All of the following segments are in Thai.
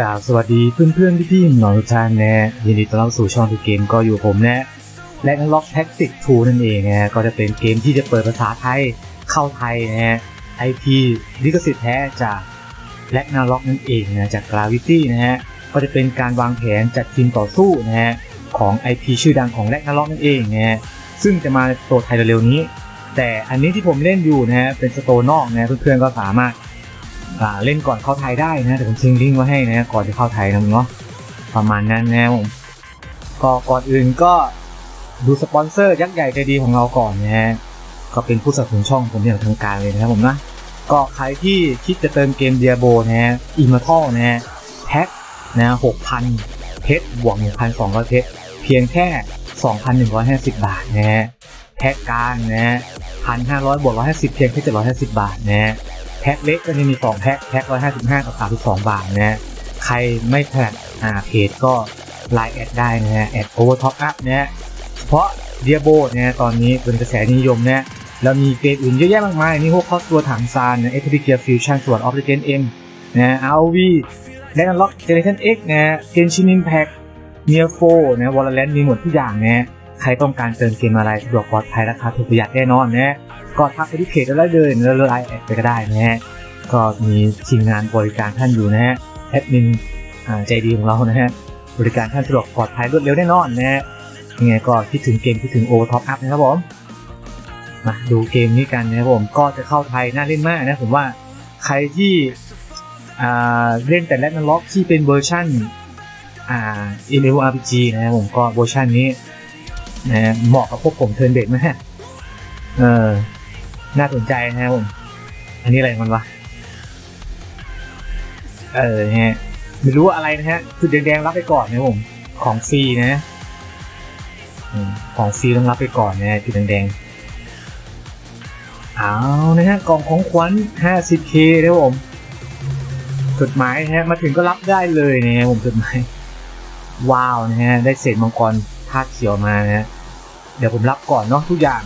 กราบสวัสดีเพื่อนๆพี่ๆน้องๆทุกท่านนะยินดีต้อนรับสู่ช่องทูเกมก็อยู่ผมนะและนักล็อกแท็กติกทูนั่นเองนะก็จะเป็นเกมที่จะเปิดภาษาไทยเข้าไทยนะฮะไอพีลิขสิทธิ์แท้จากแลกนาล็อกนั่นเองนะจากกราวิตี้นะฮะก็จะเป็นการวางแผนจัดทีมต่อสู้นะฮะของ IP ชื่อดังของแลกนาล็อกนั่นเองนะฮะซึ่งจะมาโตไทยเร็วๆนี้ แต่อันนี้ที่ผมเล่นอยู่นะฮะเป็นสโตร์นอกนะเพื่อนๆก็สามารถ เล่นก่อนเข้าไทยได้นะแต่ผมทิ้งลิงก์ไว้ให้นะก่อนจะเข้าไทยนะเนาะประมาณนั้นนะผมก็ก่อนอื่นก็ดูสปอนเซอร์ยักษ์ใหญ่ใจดีของเราก่อนนะฮะก็เป็นผู้สนับสนุนช่องผมอย่างทางการเลยนะครับผมนะก็ใครที่คิดจะเติมเกมเดียโบนะฮะอิมมอร์ทัลนะฮะแพ็คนะหกพันเพชรบวกหนึ่งพันสองร้อยเพชรเพียงแค่สองพันหนึ่งร้อยห้าสิบบาทนะฮะแพ็คกลางนะฮะพันห้าร้อยบวกร้อยห้าสิบเพียงแค่เจ็ดร้อยห้าสิบบาทนะฮะ แพ็คเล็กก็จะมี 2 แพ็คแพ็ค155กับ32บาทนะฮะใครไม่ถนัดอ่าเพจก็ไลน์แอดได้นะฮะแอดโอเวอร์ท็อปอัพนะฮะเพราะเดียโบนะฮะตอนนี้เป็นกระแสนิยมนะฮะแล้วมีเกมอื่นเยอะแยะมากมายนี่พวกคอสตัวถังซานนะเอฟพีเกียร์ฟิวชั่นส่วนออฟเดอะเกนเอ็มนะฮะอาร์วีแลนด์ล็อกเจเนเรชั่นเอ็กนะฮะเกนชินิมแพ็คเนียโฟนะวอลเลนมีหมดทุกอย่างนะฮะใครต้องการเติมเกมอะไรสะดวกปลอดภัยราคาถูกประหยัดแน่นอนนะ ก็ทักไปที่เพจได้เลยแล้วเลยไอแอดไปก็ได้นะฮะก็มีทีมงานบริการท่านอยู่นะฮะแอดมินใจดีของเรานะฮะบริการท่านสะดวกปลอดภัยรวดเร็วแน่นอนนะฮะยังไงก็คิดถึงเกมคิดถึงโอท็อปอัพนะครับผมมาดูเกมนี้กันนะครับผมก็จะเข้าไทยน่าเล่นมากนะผมว่าใครที่เล่นแต่แรกนันล็อกที่เป็นเวอร์ชันอ่า MMORPG นะครับผมก็เวอร์ชันนี้นะฮะเหมาะกับพวกผมเทิร์นเด็ดมากเออ น่าสนใจนะครับผม อันนี้อะไรมันวะ เออฮะไม่รู้อะไรนะฮะจุดแดงๆรับไปก่อนนะผม ของฟรีนะของฟรีต้องรับไปก่อนนะฮะจุดแดงๆเอานะฮะกล่องของขวัญ 50k นะผมจดหมายนะฮะมาถึงก็รับได้เลยนะฮะผมจดหมายว้าวนะฮะได้เศษมังกรธาเขียวมานะฮะเดี๋ยวผมรับก่อนเนาะทุกอย่าง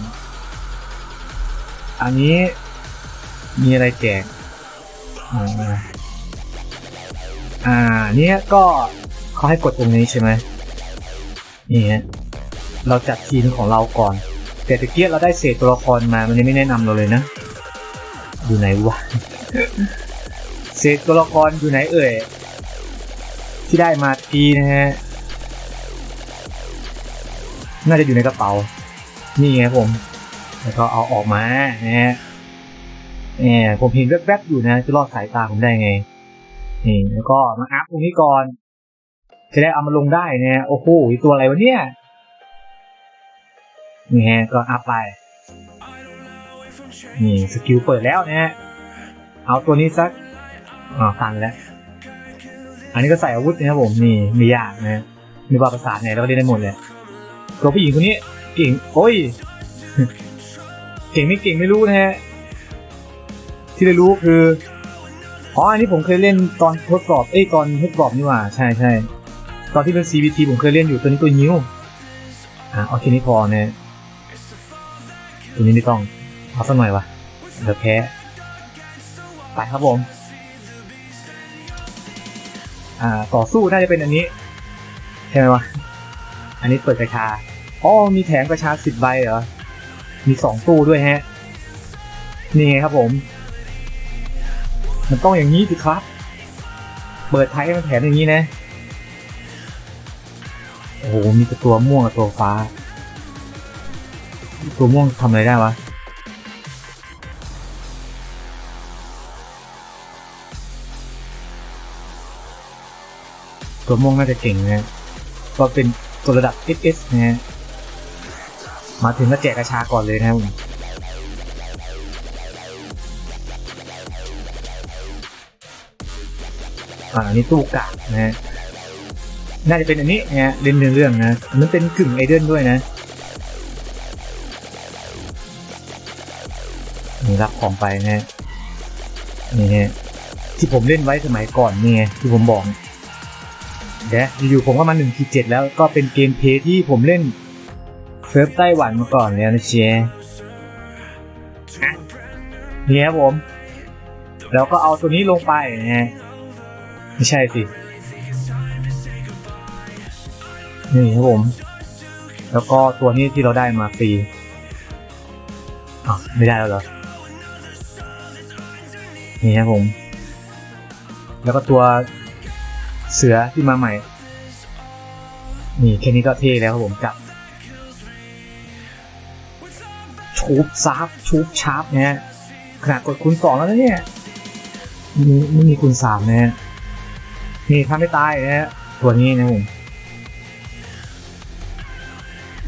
อันนี้มีอะไรแจกอ่าเนี่ยก็เขาให้กดตรงนี้ใช่ไหมนี่ฮะเราจัดทีมของเราก่อน แต่ตะเกียบเราได้เศษตัวละครมา มันยังไม่แนะนำเราเลยนะ อยู่ไหนวะ เศษตัวละครอยู่ไหนเอ่ย ที่ได้มาทีนะฮะ น่าจะอยู่ในกระเป๋า นี่ไงผม แล้วก็เอาออกมานะฮะเนี่ยผมเห็นแวบๆอยู่นะจะรอดสายตาผมได้ไงนี่แล้วก็มาอัพตรงนี้ก่อน จะได้เอามาลงได้นะโอ้โหตัวอะไรวะเนี่ยนี่ฮะก็อัพไปนี่สกิลเปิดแล้วนะฮะเอาตัวนี้สักอ๋อตันแล้ว อันนี้ก็ใส่อาวุธนะครับผมนี่มียากนะมีบาภาษาไหนเราก็เล่นได้หมดเลยตัวผู้หญิงคนนี้เก่งโอ้ย เก่งไม่เก่งไม่รู้นะฮะ ที่ได้รู้คือ อ๋อ อันนี้ผมเคยเล่นตอนทดสอบ เอ้ย ตอนทดสอบนี่หว่า ใช่ใช่ ตอนที่เป็น CVT ผมเคยเล่นอยู่ตัวนี้ตัวนิ้ว อะเอาแค่นี้พอนะตัวนี้ไม่ต้อง เอาสักหน่อยวะเดี๋ยวแพ้ ไปครับผม อ่า ต่อสู้น่าจะเป็นอันนี้ ใช่ไหมวะ อันนี้เปิดกระชา อ๋อ มีแถมกระชาสิบใบเหรอ มีสองตู้ด้วยฮะ นี่ไงครับผม มันต้องอย่างนี้สิครับ เปิดไทยให้มันแถมอย่างนี้นะ โอ้โห มีต่ตัวม่วงกับตัวฟ้า ตัวม่วงทำอะไรได้วะตัวม่วงน่าจะเก่งนะก็เป็นตัวระดับ SS นะฮะ มาถึงก็แจกกระชาก่อนเลยนะครับผมอ่าอันนี้ตู้กากนะฮะน่าจะเป็นอันนี้นะฮะเล่นเรื่องนะ มันเป็นกึ่งไอเดนด้วยนะนี่รับของไปนะฮะนี่ฮะที่ผมเล่นไว้สมัยก่อนนี่ไงที่ผมบอกเดี๋ยวอยู่ๆผมก็มา1.7แล้วก็เป็นเกมเพลย์ที่ผมเล่น ซิร์ฟไต้หวันมาก่อนแล้วนะเชียร์นี่ครับผม แล้วก็เอาตัวนี้ลงไปนะฮะไม่ใช่สิ นี่ครับผม แล้วก็ตัวนี้ที่เราได้มาฟรีอะไม่ได้แล้วเหรอ นี่ครับผม แล้วก็ตัวเสือที่มาใหม่ นี่แค่นี้ก็เท่แล้วครับผมจับ ชูบซาร์ฟชูบชาร์ปนะฮะขนาดกดคูณสองแล้วนะเนี่ยไม่มีคูณสามนะฮะนี่ถ้าไม่ตายนะฮะตัวนี้นะผม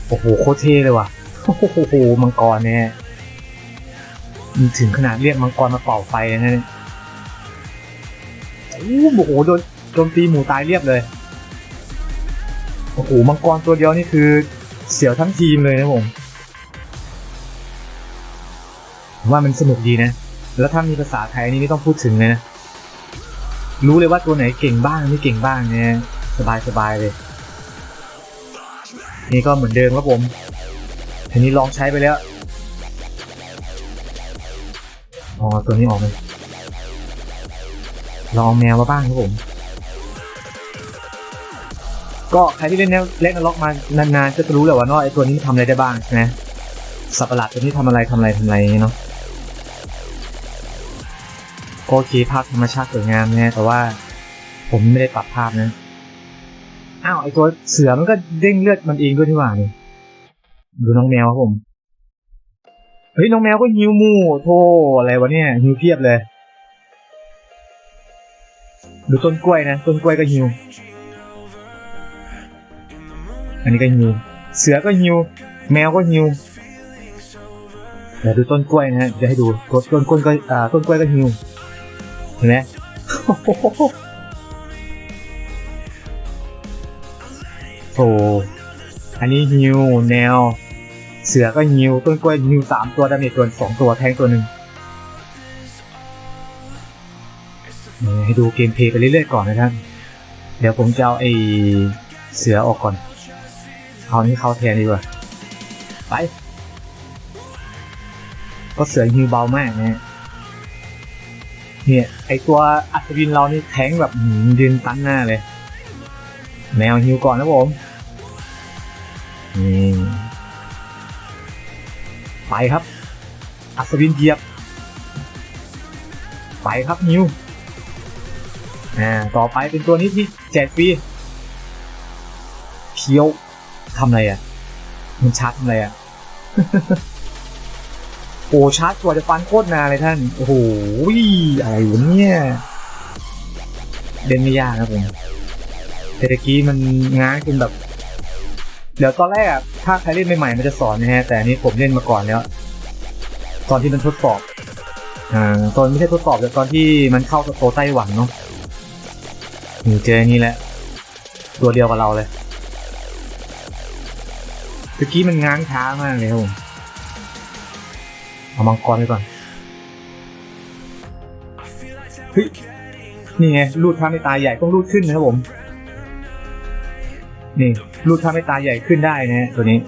โอ้โหโคตรเท่เลยว่ะโอ้โหมังกรเนี่ยมีถึงขนาดเรียกมังกรมาเป่าไฟนะเนี่ยโอ้โหโดนโดนตีหมูตายเรียบเลยโอ้โหมังกรตัวเดียวนี่คือเสียวทั้งทีมเลยนะผม ว่ามันสนุกดีนะ แล้วถ้ามีภาษาไทยนี่ไม่ต้องพูดถึงเลยนะ รู้เลยว่าตัวไหนเก่งบ้างไม่เก่งบ้างเนี่ยสบายสบายๆเลย นี่ก็เหมือนเดิมครับผมทีนี้ลองใช้ไปแล้วอ๋อตัวนี้ออกเลยลองแมวมาบ้างครับผม ก็ใครที่เล่นเล่นนล็อกมานานๆก็จะรู้แหละว่าเนาะไอตัวนี้ทำอะไรได้บ้างใช่ไหมสัตว์ประหลาดตัวนี้ทำอะไรทำอะไรทำอะไรเนาะ ก็โอเคภาพธรรมชาติสวยงามเนี่ยแต่ว่าผมไม่ได้ปรับภาพนะอ้าวไอตัวเสือมันก็เด้งเลือดมันเองด้วยที่ว่านี่ดูน้องแมวครับผมเฮ้ยน้องแมวก็หิวมูโธ่อะไรวะเนี่ยหิวเพียบเลยดูต้นกล้วยนะต้นกล้วยก็หิว อันนี้ก็หิว เสือก็หิว แมวก็หิวเดี๋ยวดูต้นกล้วยนะฮะเดี๋ยวให้ดูต้นต้นกล้วยก็อ่าต้นกล้วยก็หิว เห็นไหมโอ้อันนี้ฮิวแนว เสือก็ฮิวต้นกล้วยฮิวสามตัวดาเมจตัวสองตัวแทงตัวหนึ่งนี่ให้ดูเกมเพลย์ไปเรื่อยๆก่อนนะท่าน เดี๋ยวผมจะเอาไอเสือออกก่อน เอานี่เข้าแทนดีกว่า ไป ก็เสือฮิวเบามากนะฮะ เนี่ยไอตัวอัศวินเรานี่แทงแบบยืนตั้งหน้าเลยแมวฮิวก่อนนะผมนี่ไปครับ อัศวินเหยียบ ไปครับฮิวอ่าต่อไปเป็นตัวนี้ที่แจกฟรีเคียวทำอะไรอะ มันชาร์จทำอะไรอะ โอ้ชาร์จกว่าจะฟันโคตรนานเลยท่าน โอ้โหอะไรวะเนี่ยเล่นไม่ยากครับผมแต่ตะกี้มันง้างจนแบบ เดี๋ยวตอนแรกถ้าใครเล่นใหม่ๆมันจะสอนนะฮะ แต่อันนี้ผมเล่นมาก่อนแล้ว ตอนที่มันทดสอบ อ่า ตอนไม่ใช่ทดสอบแต่ตอนที่มันเข้าสโตไต้หวันเนาะนี่เจอนนี้แหละ ตัวเดียวกับเราเลยตะกี้มันง้างช้ามากเลยครับผม เอามังกรไปก่อนเฮ้ยนี่ไงรูดท่าไม่ตายใหญ่ต้องรูดขึ้นนะครับผม นี่รูดท่าไม่ตายใหญ่ขึ้นได้นะฮะตัวนี้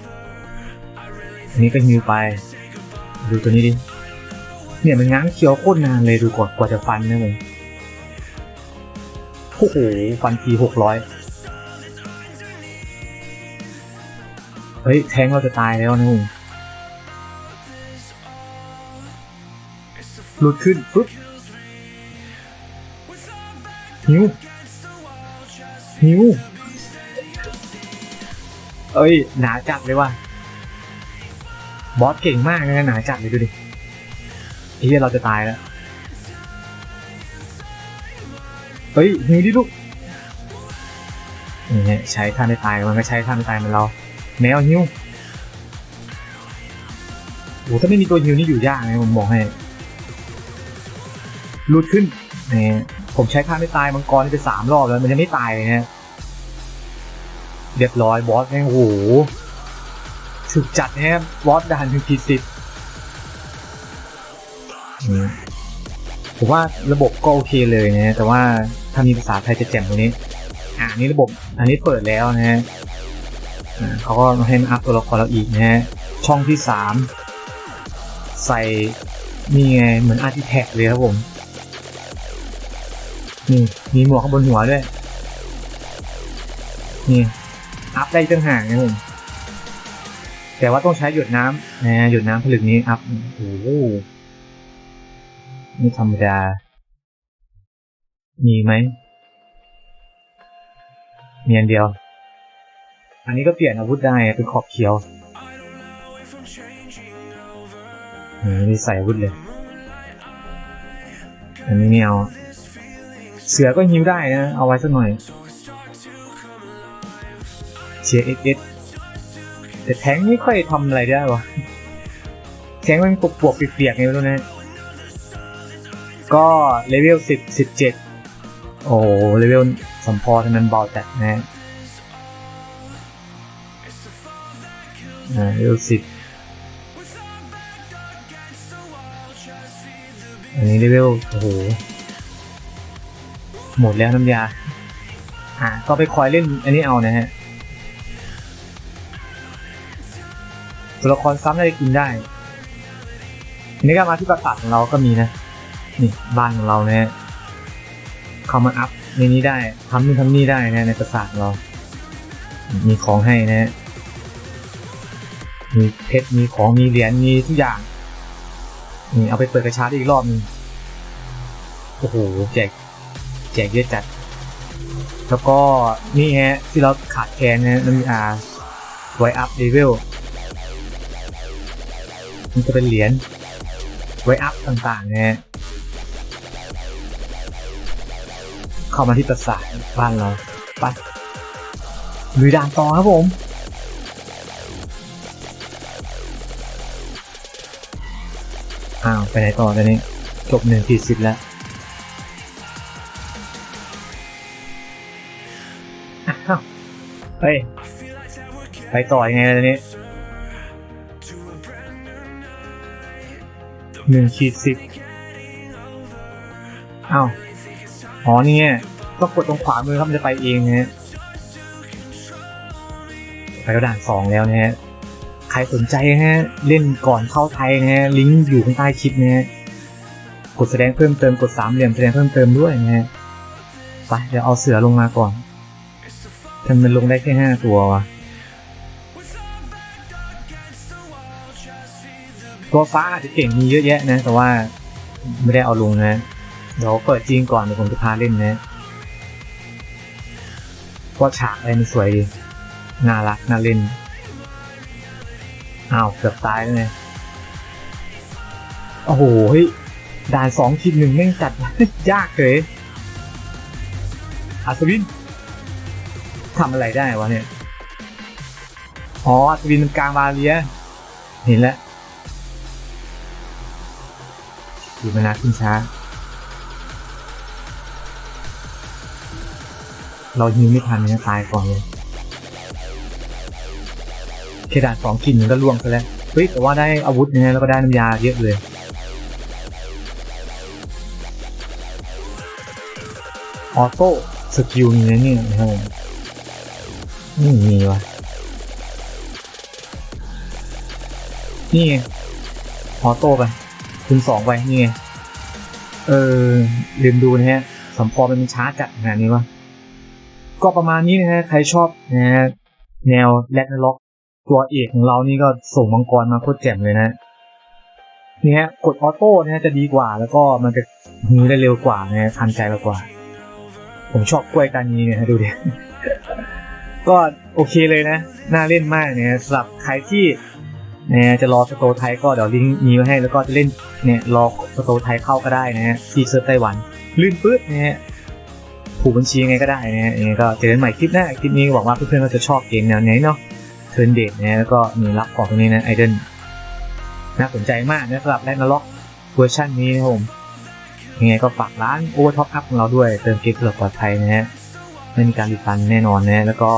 อันนี้ก็ฮิวไป ดูตัวนี้ดิเนี่ยมันง้างเคี้ยวโคตรนานเลยดูกว่ากว่าจะฟันนะผมโอ้โหฟันทีหกร้อยเฮ้ยแทงเราจะตายแล้วนะผม หลุดขึ้นปุ๊บหิวหิวเอ้ย หนาจัดเลยว่ะ บอสเก่งมากนะหนาจัดเลยดูดิเหี้ยเราจะตายแล้ว เฮ้ยหิวดิลูกนี่ใช้ท่านไม่ตายมันก็ใช้ท่าไม่ตายมันเรา แมวหิวโอ้ถ้าไม่มีตัวหิวนี่อยู่ยากนะผมบอกให้ ลุดขึ้นนี่ผมใช้ท่าไม่ตายมังกรไปสามรอบแล้วมันยังไม่ตายเลยนะเรียบร้อยบอสแม่งโอ้โหถึกจัดแฮะบอสด่านถึงขีดสิบผมว่าระบบก็โอเคเลยนะแต่ว่าถ้ามีภาษาไทยจะแจ่มตรงนี้ อ่านี่ระบบ อันนี้เปิดแล้วนะฮะเขาก็ให้มาอัพตัวละครเราอีกนะฮะช่องที่สามใส่นี่ไงเหมือนอาร์ติแท็กเลยครับผม นี่ มีหมวกข้างบนหัวด้วย นี่ อัพได้ตั้งห่างนะผมแต่ว่าต้องใช้หยดน้ำนะหยดน้ำผลึกนี้อัพ โอ้โหนี่ธรรมดา มีไหม มีอันเดียว อันนี้ก็เปลี่ยนอาวุธได้เป็นขอบเขียวนี่ไม่ได้ใส่อาวุธเลย อันนี้ไม่เอา เสือก็ฮิวได้นะ เอาไว้สักหน่อยเชียร์เอสเอสแต่แทงไม่ค่อยทำอะไรได้วะแทงมันปวกปวกๆเปียกๆไงไม่รู้นะ ก็เลเวลสิบสิบเจ็ดโอ้เลเวลสัมพอท่านั้นเบาจัดนะเลเวลสิบอันนี้เลเวลโอ้โห หมดแล้วน้ำยา อ่า ก็ไปคอยเล่นอันนี้เอานะฮะ ตัวละครซ้ำได้กินได้อันนี้ก็มาที่ปราสาทของเราก็มีนะ นี่บ้านของเรานะฮะเข้ามาอัพในนี้ได้ทำนู่นทำนี่ได้นะในปราสาทเรา มีของให้นะฮะ มีเพชร มีของ มีเหรียญ มีทุกอย่างนี่เอาไปเปิดกระชาได้อีกรอบหนึงโอ้โหแจก กเยอะจัด แล้วก็นี่ฮะที่เราขาดแคลนนะน้ำมีอาไว้อัพเลเวลมันจะเป็นเหรียญไว้อัพต่างๆนะฮะเข้ามาที่ปราสาทบ้านเราไปลุยด่านต่อครับผมอ้าวไปไหนต่อตอนนี้จบหนึ่งขีดสิบแล้ว เฮ้ย ไปต่อยังไงตอนนี้หนึ่งขีดสิบอ้าว อ๋อนี่ไงก็กดตรงขวามือครับมันจะไปเองนะฮะไปกระด่านสองแล้วนะฮะ ใครสนใจนะฮะ เล่นก่อนเข้าไทยนะฮะ ลิงก์อยู่ข้างใต้คลิปนะฮะ กดแสดงเพิ่มเติมกดสามเหลี่ยมแสดงเพิ่มเติมด้วยนะฮะ ไปเดี๋ยวเอาเสือลงมาก่อน ทำไมมันลงได้แค่ห้าตัววะ ตัวฟ้าอาจจะเก่งมีเยอะแยะนะ แต่ว่าไม่ได้เอาลงนะ เดี๋ยวเปิดจริงก่อนเดี๋ยวผมจะพาเล่นนะเพราะฉากอะไรมันสวยดี น่ารัก น่าเล่น อ้าว เกือบตายแล้วไงโอ้โหเฮ้ยด่านสองทีหนึ่งแม่งจัด ยากเลยอัศวิน ทำอะไรได้วะเนี่ย อ๋อวินมันกลางบาเรีย เห็นแล้วอยู่มานานขึ้นช้า เรายิงไม่ทันเนี่ยตายก่อนเลยแค่ด่านสองกินมันก็ล่วงไปแล้ว เฮ้ย แต่ว่าได้อาวุธเนี่ยแล้วก็ได้น้ำยาเยอะเลยออโต้สกิลมีนะเนี่ยนะครับ มนี่มีวะนี่ไงออโต้ไปคุณสองไปนี่ไงเออลืมดูนะฮะสัมพอมันช้าจัดขนาดนี้วะก็ประมาณนี้นะฮะใครชอบนะฮะแนวแรดล็อกตัวเอกของเรานี่ก็ส่งมังกรมาโคตรแจ่มเลยนะนี่ฮะกดออโต้นะฮะจะดีกว่า แล้วก็มันจะมือได้เร็วกว่านะฮะทันใจเรากว่า ผมชอบกล้วยตานีเนี่ยฮะดูดิ ก็โอเคเลยนะ น่าเล่นมากเนี่ยสำหรับใครที่เนี่ยจะรอสโตไทยก็เดี๋ยวลิงก์มีไว้ให้แล้วก็จะเล่นเนี่ยรอสโตไทยเข้าก็ได้นะฮะที่เซิร์ฟไต้หวันลื่นปื๊ดนะฮะผูกบัญชียังไงก็ได้นะฮะยังไงก็เจอกันใหม่คลิปหน้าคลิปนี้หวังว่าเพื่อนๆก็จะชอบเกมแนวนี้เนาะเทิร์นเดทนะแล้วก็มีรับของตรงนี้นะไอเดนน่าสนใจมากนะสำหรับแรกนล็อกเวอร์ชันนี้นะครับผมยังไงก็ฝากร้านโอเวอร์ท็อปอัพของเราด้วยเติมเกมเพื่อปลอดภัยนะฮะไม่มีการรีฟันแน่นอนนะแล้วก็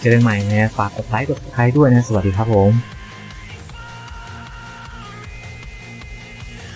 เจอกันใหม่นะฝากกดไลค์กดไลค์ด้วยนะ สวัสดีครับผม